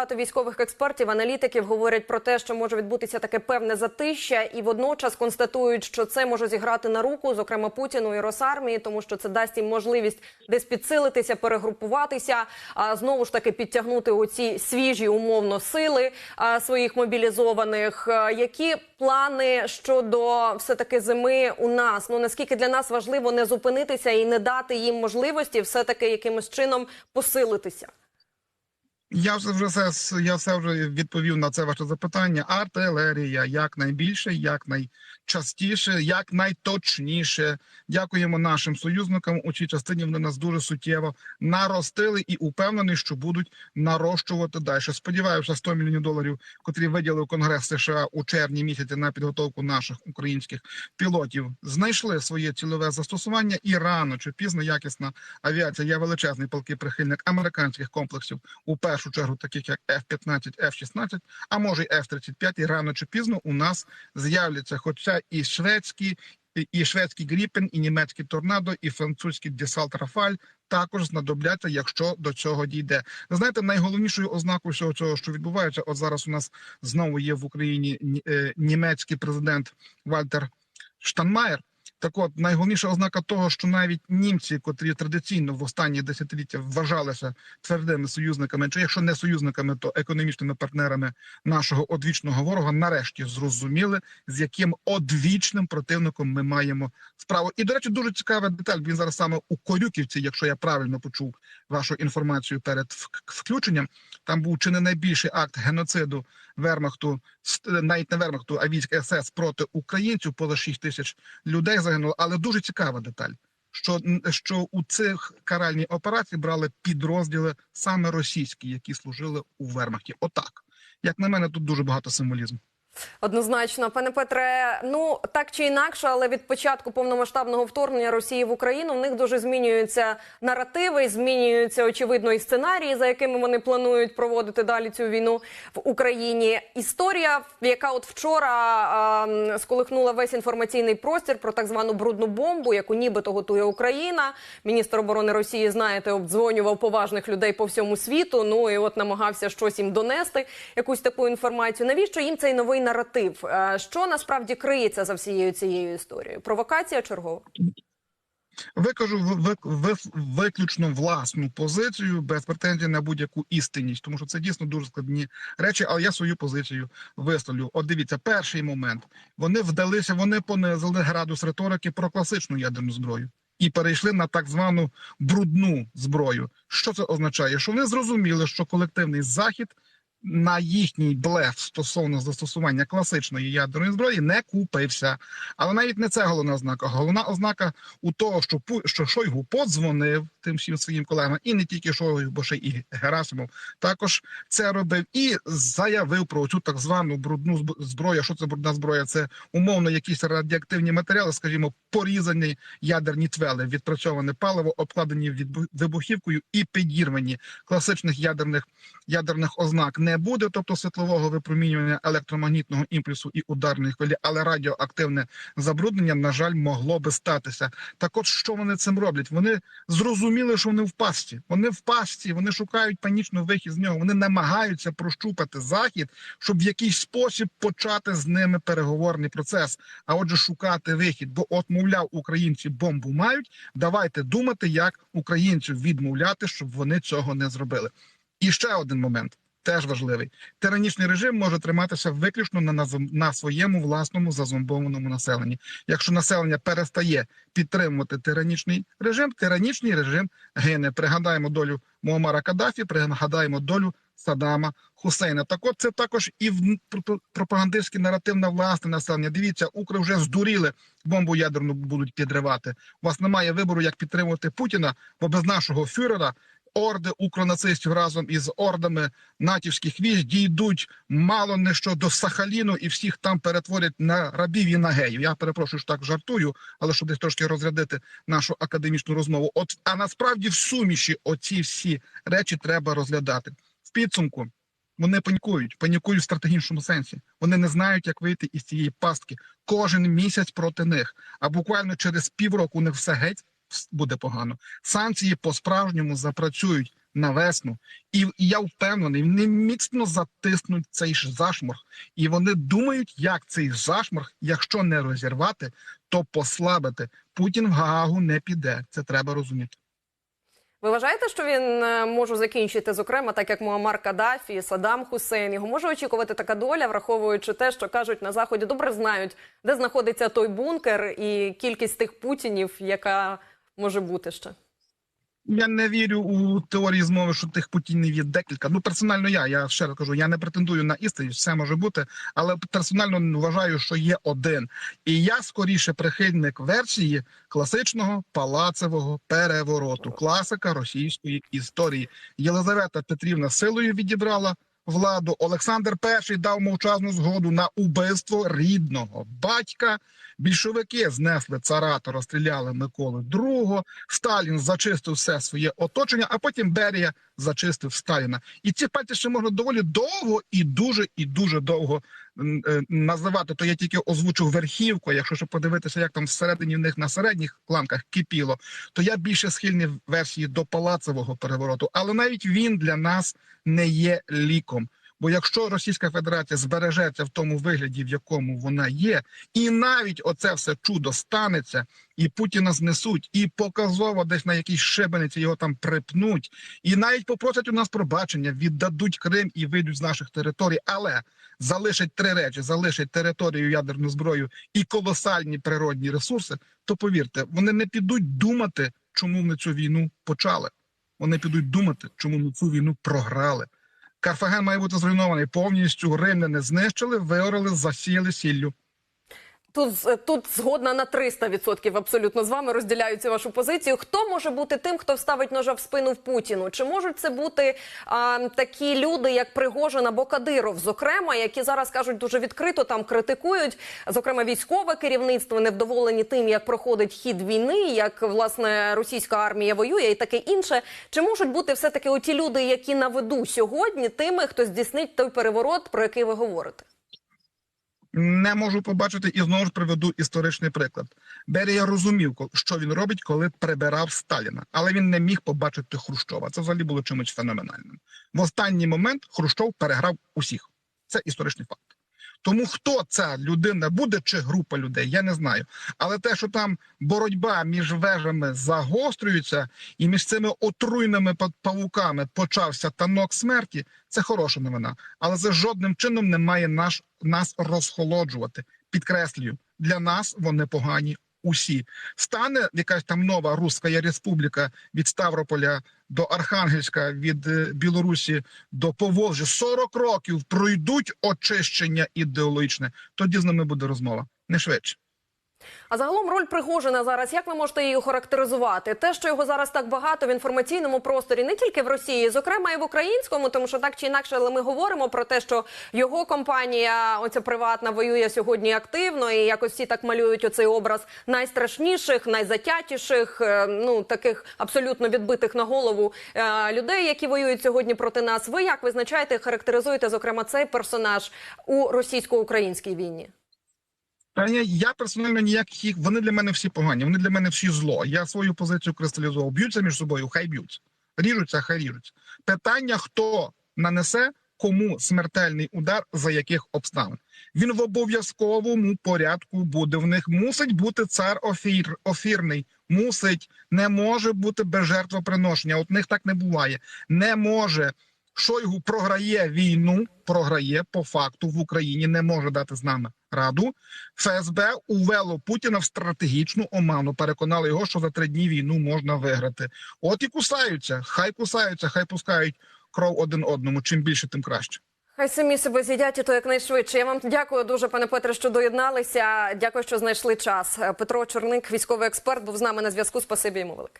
багато військових експертів, аналітиків говорять про те, що може відбутися таке певне затища, і водночас констатують, що це може зіграти на руку, зокрема Путіну і Росармії, тому що це дасть їм можливість десь підсилитися, перегрупуватися, а знову ж таки підтягнути оці свіжі умовно сили а, своїх мобілізованих. Які плани щодо все таки зими у нас? Ну наскільки для нас важливо не зупинитися і не дати їм можливості все таки якимось чином посилитися? Я вже вже все я все вже відповів на це ваше запитання. Артилерія якнайбільше, якнайчастіше, якнайточніше. Дякуємо нашим союзникам. У цій частині вони нас дуже суттєво наростили і упевнений, що будуть нарощувати далі. Сподіваюся, 100 мільйонів доларів, котрі виділив Конгрес США у червні місяці на підготовку наших українських пілотів, знайшли своє цільове застосування і рано чи пізно якісна авіація. Я величезний палкий прихильник американських комплексів у першу чергу, таких як F-15, F-16, а може й F-35, і рано чи пізно у нас з'являться, хоча і шведські, і- шведський Гріпен, і німецький торнадо, і французький Десалт Рафаль також знадобляться, якщо до цього дійде. Ви знаєте, найголовнішою ознакою всього цього, що відбувається, от зараз у нас знову є в Україні е, німецький президент Вальтер Штанмаєр. Так от найголовніша ознака того, що навіть німці, котрі традиційно в останні десятиліття вважалися твердими союзниками, чи якщо не союзниками, то економічними партнерами нашого одвічного ворога, нарешті зрозуміли, з яким одвічним противником ми маємо справу. І до речі, дуже цікава деталь. Він зараз саме у Корюківці, якщо я правильно почув вашу інформацію перед включенням. Там був чи не найбільший акт геноциду Вермахту, навіть не Вермахту, а військ СС проти українців. Поза 6 тисяч людей загинуло. Але дуже цікава деталь. Що, що у цих каральній операції брали підрозділи саме російські, які служили у Вермахті. Отак, як на мене, тут дуже багато символізму. Однозначно, пане Петре, ну так чи інакше, але від початку повномасштабного вторгнення Росії в Україну в них дуже змінюються наративи, змінюються очевидно і сценарії, за якими вони планують проводити далі цю війну в Україні. Історія, яка от вчора а, сколихнула весь інформаційний простір про так звану брудну бомбу, яку нібито готує Україна. Міністр оборони Росії, знаєте, обдзвонював поважних людей по всьому світу. Ну і от намагався щось їм донести, якусь таку інформацію. Навіщо їм цей новий наратив? Е, Що насправді криється за всією цією історією? Провокація чергова? Викажу ви- ви- ви- виключно власну позицію без претензій на будь-яку істинність, тому що це дійсно дуже складні речі. Але я свою позицію висловлю. От дивіться, перший момент вони вдалися, вони понизили градус риторики про класичну ядерну зброю і перейшли на так звану брудну зброю. Що це означає? Що вони зрозуміли, що колективний захід на їхній блеф стосовно застосування класичної ядерної зброї не купився. Але навіть не це головна ознака. Головна ознака у того, що що Шойгу подзвонив тим всім своїм колегам, і не тільки Шойгу, бо ще і Герасимов також це робив і заявив про цю так звану брудну зброю. Що це брудна зброя? Це умовно якісь радіоактивні матеріали, скажімо, порізані ядерні твели, відпрацьоване паливо, обкладені відбу- вибухівкою і підірвані класичних ядерних ядерних ознак не буде, тобто світлового випромінювання електромагнітного імпульсу і ударної хвилі, але радіоактивне забруднення, на жаль, могло би статися. Так, от що вони цим роблять? Вони зрозуміли, що вони в пасті. Вони в пасті, вони шукають панічно вихід з нього. Вони намагаються прощупати захід, щоб в якийсь спосіб почати з ними переговорний процес. А отже, шукати вихід. Бо, от, мовляв, українці бомбу мають. Давайте думати, як українців відмовляти, щоб вони цього не зробили. І ще один момент. Теж важливий тиранічний режим може триматися виключно на, на, своєму власному зазомбованому населенні. Якщо населення перестає підтримувати тиранічний режим, тиранічний режим гине. Пригадаємо долю Муаммара Каддафі, пригадаємо долю Саддама Хусейна. Так от це також і в пропагандистський наратив на власне населення. Дивіться, укри вже здуріли, бомбу ядерну будуть підривати. У вас немає вибору, як підтримувати Путіна, бо без нашого фюрера орди укронацистів разом із ордами натівських військ дійдуть мало не що до Сахаліну і всіх там перетворять на рабів і на геїв. Я перепрошую, що так жартую, але щоб десь трошки розрядити нашу академічну розмову. От а насправді в суміші оці всі речі треба розглядати в підсумку. Вони панікують, панікують в стратегічному сенсі. Вони не знають, як вийти із цієї пастки. Кожен місяць проти них. А буквально через півроку у них все геть буде погано. Санкції по справжньому запрацюють на весну. І, я впевнений, вони міцно затиснуть цей зашморг, і вони думають, як цей зашморг, якщо не розірвати, то послабити. Путін в Гаагу не піде. Це треба розуміти. Ви вважаєте, що він е, може закінчити, зокрема, так як Муаммар Каддафі, Саддам Хусейн? Його може очікувати така доля, враховуючи те, що кажуть на заході, добре знають, де знаходиться той бункер і кількість тих путінів, яка може бути ще. Я не вірю у теорії змови, що тих путінів є декілька. Ну персонально я. Я ще раз кажу, я не претендую на істину, все може бути, але персонально вважаю, що є один. І я скоріше прихильник версії класичного палацевого перевороту, класика російської історії. Єлизавета Петрівна силою відібрала владу. Олександр І дав мовчазну згоду на убивство рідного батька. Більшовики знесли царата, розстріляли Миколи II, Сталін зачистив все своє оточення, а потім Берія зачистив Сталіна. І ці партії ще можна доволі довго і дуже і дуже довго е, називати. То я тільки озвучу верхівку. Якщо ще подивитися, як там всередині в них на середніх ланках кипіло, то я більше схильний версії до палацевого перевороту. Але навіть він для нас не є ліком. Бо якщо Російська Федерація збережеться в тому вигляді, в якому вона є, і навіть оце все чудо станеться, і Путіна знесуть, і показово десь на якійсь шибениці його там припнуть, і навіть попросять у нас пробачення, віддадуть Крим і вийдуть з наших територій, але залишать три речі: залишать територію ядерну зброю і колосальні природні ресурси. То повірте, вони не підуть думати, чому вони цю війну почали. Вони підуть думати, чому ми цю війну програли. Карфаген має бути зруйнований повністю. Римляни знищили, виорили, засіяли сіллю. Тут з- тут згодна на 300% абсолютно з вами розділяю цю вашу позицію. Хто може бути тим, хто вставить ножа в спину в Путіну? Чи можуть це бути а, такі люди, як Пригожин або Кадиров, зокрема, які зараз кажуть дуже відкрито там критикують, зокрема військове керівництво, невдоволені тим, як проходить хід війни, як власне російська армія воює і таке інше. Чи можуть бути все таки оті люди, які на виду сьогодні, тими, хто здійснить той переворот, про який ви говорите? Не можу побачити і знову ж приведу історичний приклад. Берія розумів, що він робить, коли прибирав Сталіна, але він не міг побачити Хрущова. Це взагалі було чимось феноменальним. В останній момент Хрущов переграв усіх. Це історичний факт. Тому хто ця людина буде чи група людей, я не знаю. Але те, що там боротьба між вежами загострюється, і між цими отруйними па- павуками почався танок смерті, це хороша новина. Але це жодним чином не має наш, нас розхолоджувати. Підкреслюю, для нас вони погані усі. Стане якась там нова Руська Республіка від Ставрополя до Архангельська, від е, Білорусі до Поволжя. 40 років пройдуть очищення ідеологічне. Тоді з ними буде розмова. Не швидше. А загалом роль Пригожина зараз, як ви можете її охарактеризувати? Те, що його зараз так багато в інформаційному просторі, не тільки в Росії, зокрема і в українському, тому що так чи інакше, але ми говоримо про те, що його компанія, оця приватна, воює сьогодні активно, і якось всі так малюють оцей образ найстрашніших, найзатятіших, е, ну таких абсолютно відбитих на голову е, людей, які воюють сьогодні проти нас. Ви як визначаєте, характеризуєте зокрема цей персонаж у російсько-українській війні? Та я персонально ніяких. Вони для мене всі погані. Вони для мене всі зло. Я свою позицію кристалізував. Б'ються між собою, хай б'ються. Ріжуться, хай ріжуться. Питання: хто нанесе кому смертельний удар, за яких обставин. Він в обов'язковому порядку буде. В них мусить бути цар офір, офірний. Мусить, не може бути без жертвоприношення. От них так не буває. Не може. Шойгу програє війну, програє по факту в Україні, не може дати з нами раду. ФСБ увело Путіна в стратегічну оману. Переконали його, що за три дні війну можна виграти. От і кусаються. Хай кусаються, хай пускають кров один одному. Чим більше, тим краще. Хай самі себе з'їдять і то якнайшвидше. Я вам дякую дуже, пане Петре, що доєдналися. Дякую, що знайшли час. Петро Чорник, військовий експерт, був з нами на зв'язку. Спасибі йому велике.